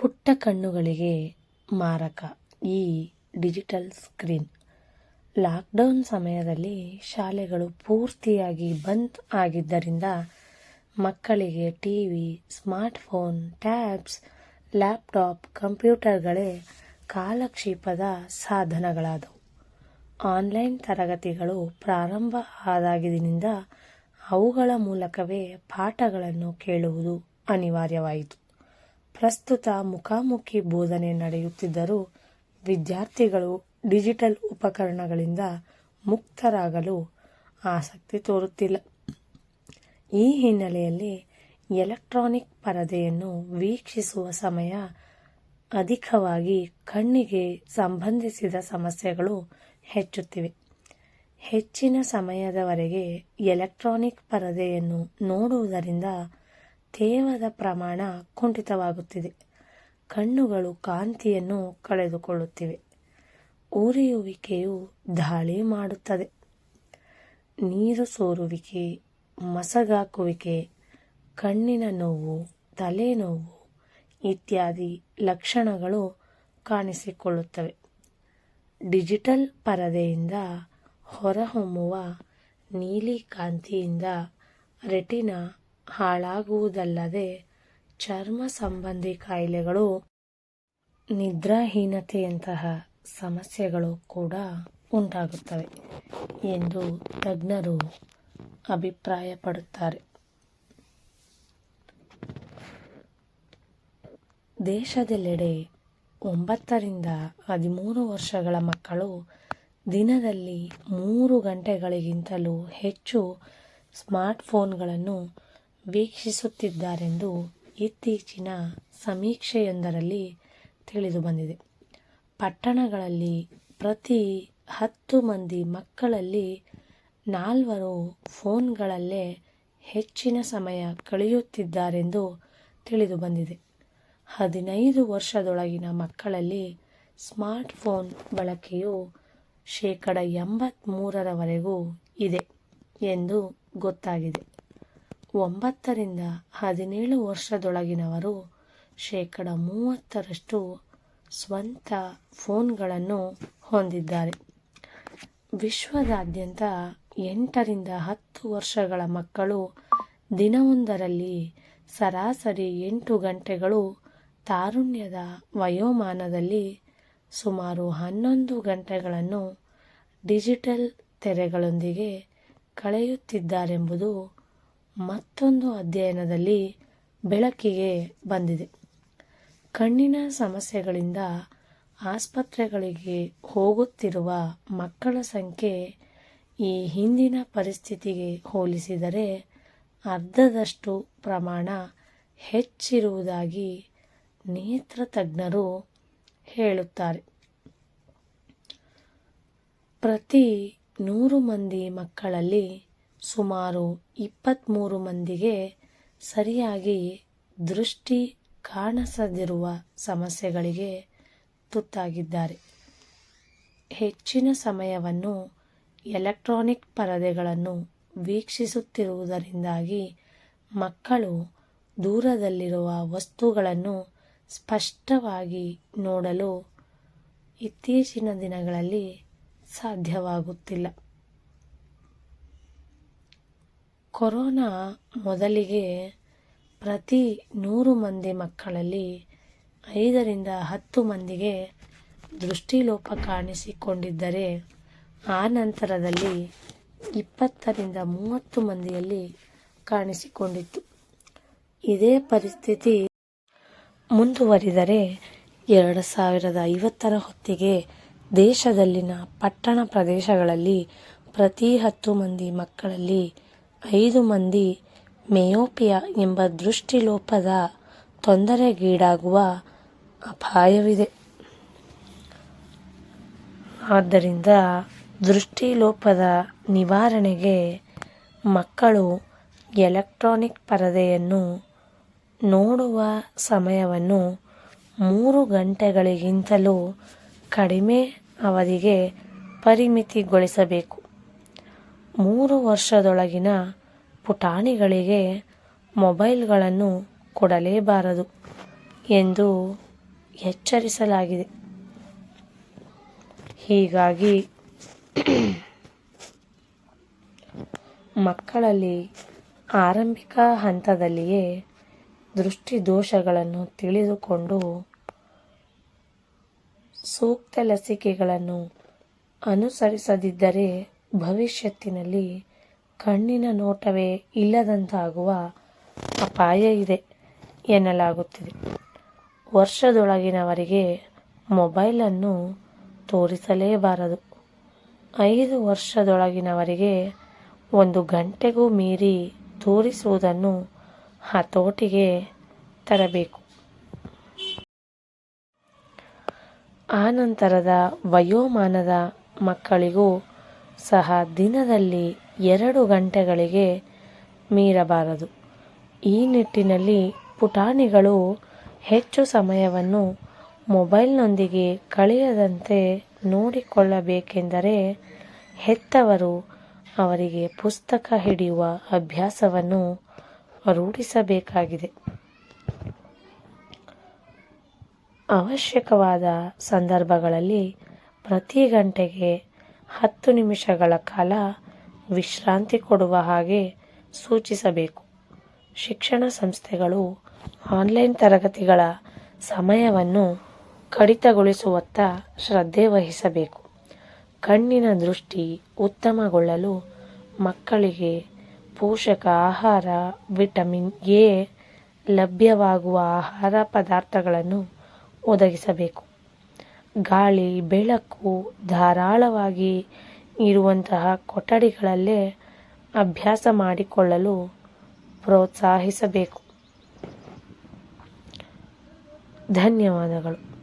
ಪುಟ್ಟ ಕಣ್ಣುಗಳಿಗೆ ಮಾರಕ. ಈ ಡಿಜಿಟಲ್ ಸ್ಕ್ರೀನ್. ಲಾಕ್ಡೌನ್ ಸಮಯದಲ್ಲಿ ಶಾಲೆಗಳು ಪೂರ್ತಿಯಾಗಿ ಬಂದ್ ಆಗಿದ್ದರಿಂದ ಮಕ್ಕಳಿಗೆ T V smartphone, tabs, laptop, ಕಂಪ್ಯೂಟರ್ಗಳೇ ಕಾಲಕ್ಷೇಪದ ಸಾಧನಗಳಾದವು. ಆನ್ಲೈನ್ ತರಗತಿಗಳು ಪ್ರಾರಂಭ ಆದಾಗಿದ್ದಿನಿಂದ ಅವುಗಳ ಮೂಲಕವೇ ಪಾಠಗಳನ್ನು ಕೇಳುವುದು ಅನಿವಾರ್ಯವಾಯಿತು. ಪ್ರಸ್ತುತ ಮುಖಾಮುಖಿ ಬೋಧನೆ ನಡೆಯುತ್ತಿದ್ದರೂ ವಿದ್ಯಾರ್ಥಿಗಳು ಡಿಜಿಟಲ್ ಉಪಕರಣಗಳಿಂದ ಮುಕ್ತರಾಗಲು ಆಸಕ್ತಿ ತೋರುತ್ತಿಲ್ಲ. ಈ ಹಿನ್ನೆಲೆಯಲ್ಲಿ ಎಲೆಕ್ಟ್ರಾನಿಕ್ ಪರದೆಯನ್ನು ವೀಕ್ಷಿಸುವ ಸಮಯ ಅಧಿಕವಾಗಿ ಕಣ್ಣಿಗೆ ಸಂಬಂಧಿಸಿದ ಸಮಸ್ಯೆಗಳು ಹೆಚ್ಚುತ್ತಿವೆ. ಹೆಚ್ಚಿನ ಸಮಯದವರೆಗೆ ಎಲೆಕ್ಟ್ರಾನಿಕ್ ಪರದೆಯನ್ನು ನೋಡುವುದರಿಂದ ತೇವದ ಪ್ರಮಾಣ ಕುಂಠಿತವಾಗುತ್ತಿದೆ. ಕಣ್ಣುಗಳು ಕಾಂತಿಯನ್ನು ಕಳೆದುಕೊಳ್ಳುತ್ತಿವೆ. ಉರಿಯುವಿಕೆಯು ದಾಳಿ ಮಾಡುತ್ತದೆ. ನೀರು ಸೋರುವಿಕೆ, ಮಸಗಾಕುವಿಕೆ, ಕಣ್ಣಿನ ನೋವು, ತಲೆನೋವು ಇತ್ಯಾದಿ ಲಕ್ಷಣಗಳು ಕಾಣಿಸಿಕೊಳ್ಳುತ್ತವೆ. ಡಿಜಿಟಲ್ ಪರದೆಯಿಂದ ಹೊರಹೊಮ್ಮುವ ನೀಲಿ ಕಾಂತಿಯಿಂದ ರೆಟಿನ ಹಾಳಾಗುವುದಲ್ಲದೆ ಚರ್ಮ ಸಂಬಂಧಿ ಕಾಯಿಲೆಗಳು, ನಿದ್ರಾಹೀನತೆಯಂತಹ ಸಮಸ್ಯೆಗಳು ಕೂಡ ಉಂಟಾಗುತ್ತವೆ ಎಂದು ತಜ್ಞರು ಅಭಿಪ್ರಾಯಪಡುತ್ತಾರೆ. ದೇಶದೆಲ್ಲೆಡೆ ಒಂಬತ್ತರಿಂದ ಹದಿಮೂರು ವರ್ಷಗಳ ಮಕ್ಕಳು ದಿನದಲ್ಲಿ ಮೂರು ಗಂಟೆಗಳಿಗಿಂತಲೂ ಹೆಚ್ಚು ಸ್ಮಾರ್ಟ್ಫೋನ್ಗಳನ್ನು ವೀಕ್ಷಿಸುತ್ತಿದ್ದಾರೆಂದು ಇತ್ತೀಚಿನ ಸಮೀಕ್ಷೆಯೊಂದರಲ್ಲಿ ತಿಳಿದುಬಂದಿದೆ ಪಟ್ಟಣಗಳಲ್ಲಿ ಪ್ರತಿ ಹತ್ತು ಮಂದಿ ಮಕ್ಕಳಲ್ಲಿ ನಾಲ್ವರು ಫೋನ್ಗಳಲ್ಲೇ ಹೆಚ್ಚಿನ ಸಮಯ ಕಳೆಯುತ್ತಿದ್ದಾರೆಂದು ತಿಳಿದುಬಂದಿದೆ ಹದಿನೈದು ವರ್ಷದೊಳಗಿನ ಮಕ್ಕಳಲ್ಲಿ ಸ್ಮಾರ್ಟ್ಫೋನ್ ಬಳಕೆಯು ಶೇಕಡ ಎಂಬತ್ತ್ಮೂರರವರೆಗೂ ಇದೆ ಎಂದು ಗೊತ್ತಾಗಿದೆ. ಒಂಬತ್ತರಿಂದ ಹದಿನೇಳು ವರ್ಷದೊಳಗಿನವರು ಶೇಕಡ ಮೂವತ್ತರಷ್ಟು ಸ್ವಂತ ಫೋನ್ಗಳನ್ನು ಹೊಂದಿದ್ದಾರೆ. ವಿಶ್ವದಾದ್ಯಂತ ಎಂಟರಿಂದ ಹತ್ತು ವರ್ಷಗಳ ಮಕ್ಕಳು ದಿನವೊಂದರಲ್ಲಿ ಸರಾಸರಿ ಎಂಟು ಗಂಟೆಗಳು ತಾರುಣ್ಯದ ವಯೋಮಾನದಲ್ಲಿ ಸುಮಾರು ಹನ್ನೊಂದು ಗಂಟೆಗಳನ್ನು ಡಿಜಿಟಲ್ ತೆರೆಗಳೊಂದಿಗೆ ಕಳೆಯುತ್ತಿದ್ದಾರೆಂಬುದು ಮತ್ತೊಂದು ಅಧ್ಯಯನದಲ್ಲಿ ಬೆಳಕಿಗೆ ಬಂದಿದೆ. ಕಣ್ಣಿನ ಸಮಸ್ಯೆಗಳಿಂದ ಆಸ್ಪತ್ರೆಗಳಿಗೆ ಹೋಗುತ್ತಿರುವ ಮಕ್ಕಳ ಸಂಖ್ಯೆ ಈ ಹಿಂದಿನ ಪರಿಸ್ಥಿತಿಗೆ ಹೋಲಿಸಿದರೆ ಅರ್ಧದಷ್ಟು ಪ್ರಮಾಣ ಹೆಚ್ಚಿರುವುದಾಗಿ ನೇತ್ರ ತಜ್ಞರು ಹೇಳುತ್ತಾರೆ. ಪ್ರತಿ ನೂರು ಮಂದಿ ಮಕ್ಕಳಲ್ಲಿ ಸುಮಾರು ಇಪ್ಪತ್ತ್ಮೂರು ಮಂದಿಗೆ ಸರಿಯಾಗಿ ದೃಷ್ಟಿ ಕಾಣಿಸದಿರುವ ಸಮಸ್ಯೆಗಳಿಗೆ ತುತ್ತಾಗಿದ್ದಾರೆ. ಹೆಚ್ಚಿನ ಸಮಯವನ್ನು ಎಲೆಕ್ಟ್ರಾನಿಕ್ ಪರದೆಗಳನ್ನು ವೀಕ್ಷಿಸುತ್ತಿರುವುದರಿಂದಾಗಿ ಮಕ್ಕಳು ದೂರದಲ್ಲಿರುವ ವಸ್ತುಗಳನ್ನು ಸ್ಪಷ್ಟವಾಗಿ ನೋಡಲು ಇತ್ತೀಚಿನ ದಿನಗಳಲ್ಲಿ ಸಾಧ್ಯವಾಗುತ್ತಿಲ್ಲ. ಕೊರೋನಾ ಮೊದಲಿಗೆ ಪ್ರತಿ ನೂರು ಮಂದಿ ಮಕ್ಕಳಲ್ಲಿ ಐದರಿಂದ ಹತ್ತು ಮಂದಿಗೆ ದೃಷ್ಟಿಲೋಪ ಕಾಣಿಸಿಕೊಂಡಿದ್ದರೆ, ಆ ನಂತರದಲ್ಲಿ ಇಪ್ಪತ್ತರಿಂದ ಮೂವತ್ತು ಮಂದಿಯಲ್ಲಿ ಕಾಣಿಸಿಕೊಂಡಿತ್ತು. ಇದೇ ಪರಿಸ್ಥಿತಿ ಮುಂದುವರಿದರೆ, ಎರಡು ಸಾವಿರದ ಐವತ್ತರ ಹೊತ್ತಿಗೆ ದೇಶದಲ್ಲಿನ ಪಟ್ಟಣ ಪ್ರದೇಶಗಳಲ್ಲಿ ಪ್ರತಿ ಹತ್ತು ಮಂದಿ ಮಕ್ಕಳಲ್ಲಿ ಐದು ಮಂದಿ ಮೆಯೋಪಿಯಾ ಎಂಬ ದೃಷ್ಟಿಲೋಪದ ತೊಂದರೆಗೀಡಾಗುವ ಅಪಾಯವಿದೆ. ಆದ್ದರಿಂದ ದೃಷ್ಟಿಲೋಪದ ನಿವಾರಣೆಗೆ ಮಕ್ಕಳು ಎಲೆಕ್ಟ್ರಾನಿಕ್ ಪರದೆಯನ್ನು ನೋಡುವ ಸಮಯವನ್ನು ಮೂರು ಗಂಟೆಗಳಿಗಿಂತಲೂ ಕಡಿಮೆ ಅವಧಿಗೆ ಪರಿಮಿತಿಗೊಳಿಸಬೇಕು. ಮೂರು ವರ್ಷದೊಳಗಿನ ಪುಟಾಣಿಗಳಿಗೆ ಮೊಬೈಲ್ಗಳನ್ನು ಕೊಡಲೇಬಾರದು ಎಂದು ಎಚ್ಚರಿಸಲಾಗಿದೆ. ಹೀಗಾಗಿ ಮಕ್ಕಳಲ್ಲಿ ಆರಂಭಿಕ ಹಂತದಲ್ಲಿಯೇ ದೃಷ್ಟಿದೋಷಗಳನ್ನು ತಿಳಿದುಕೊಂಡು ಸೂಕ್ತ ಲಸಿಕೆಗಳನ್ನು ಅನುಸರಿಸದಿದ್ದರೆ ಭವಿಷ್ಯತ್ತಿನಲ್ಲಿ ಕಣ್ಣಿನ ನೋಟವೇ ಇಲ್ಲದಂತಾಗುವ ಅಪಾಯ ಇದೆ ಎನ್ನಲಾಗುತ್ತಿದೆ. ವರ್ಷದೊಳಗಿನವರಿಗೆ ಮೊಬೈಲನ್ನು ತೋರಿಸಲೇಬಾರದು. ಐದು ವರ್ಷದೊಳಗಿನವರಿಗೆ ಒಂದು ಗಂಟೆಗೂ ಮೀರಿ ತೋರಿಸುವುದನ್ನು ಹತೋಟಿಗೆ ತರಬೇಕು. ಆನಂತರದ ವಯೋಮಾನದ ಮಕ್ಕಳಿಗೂ ಸಹ ದಿನದಲ್ಲಿ ಎರಡು ಗಂಟೆಗಳಿಗೆ ಮೀರಬಾರದು. ಈ ನಿಟ್ಟಿನಲ್ಲಿ ಪುಟಾಣಿಗಳು ಹೆಚ್ಚು ಸಮಯವನ್ನು ಮೊಬೈಲ್ನೊಂದಿಗೆ ಕಳೆಯದಂತೆ ನೋಡಿಕೊಳ್ಳಬೇಕೆಂದರೆ ಹೆತ್ತವರು ಅವರಿಗೆ ಪುಸ್ತಕ ಹಿಡಿಯುವ ಅಭ್ಯಾಸವನ್ನು ರೂಢಿಸಬೇಕಾಗಿದೆ. ಅವಶ್ಯಕವಾದ ಸಂದರ್ಭಗಳಲ್ಲಿ ಪ್ರತಿ ಗಂಟೆಗೆ ಹತ್ತು ನಿಮಿಷಗಳ ಕಾಲ ವಿಶ್ರಾಂತಿ ಕೊಡುವ ಹಾಗೆ ಸೂಚಿಸಬೇಕು. ಶಿಕ್ಷಣ ಸಂಸ್ಥೆಗಳು ಆನ್ಲೈನ್ ತರಗತಿಗಳ ಸಮಯವನ್ನು ಕಡಿತಗೊಳಿಸುವತ್ತ ಶ್ರದ್ಧೆ ವಹಿಸಬೇಕು. ಕಣ್ಣಿನ ದೃಷ್ಟಿ ಉತ್ತಮಗೊಳ್ಳಲು ಮಕ್ಕಳಿಗೆ ಪೋಷಕ ಆಹಾರ, ವಿಟಮಿನ್ ಎ ಲಭ್ಯವಾಗುವ ಆಹಾರ ಪದಾರ್ಥಗಳನ್ನು ಒದಗಿಸಬೇಕು. ಗಾಳಿ ಬೆಳಕು ಧಾರಾಳವಾಗಿ ಇರುವಂತಹ ಕೊಠಡಿಗಳಲ್ಲೇ ಅಭ್ಯಾಸ ಮಾಡಿಕೊಳ್ಳಲು ಪ್ರೋತ್ಸಾಹಿಸಬೇಕು. ಧನ್ಯವಾದಗಳು.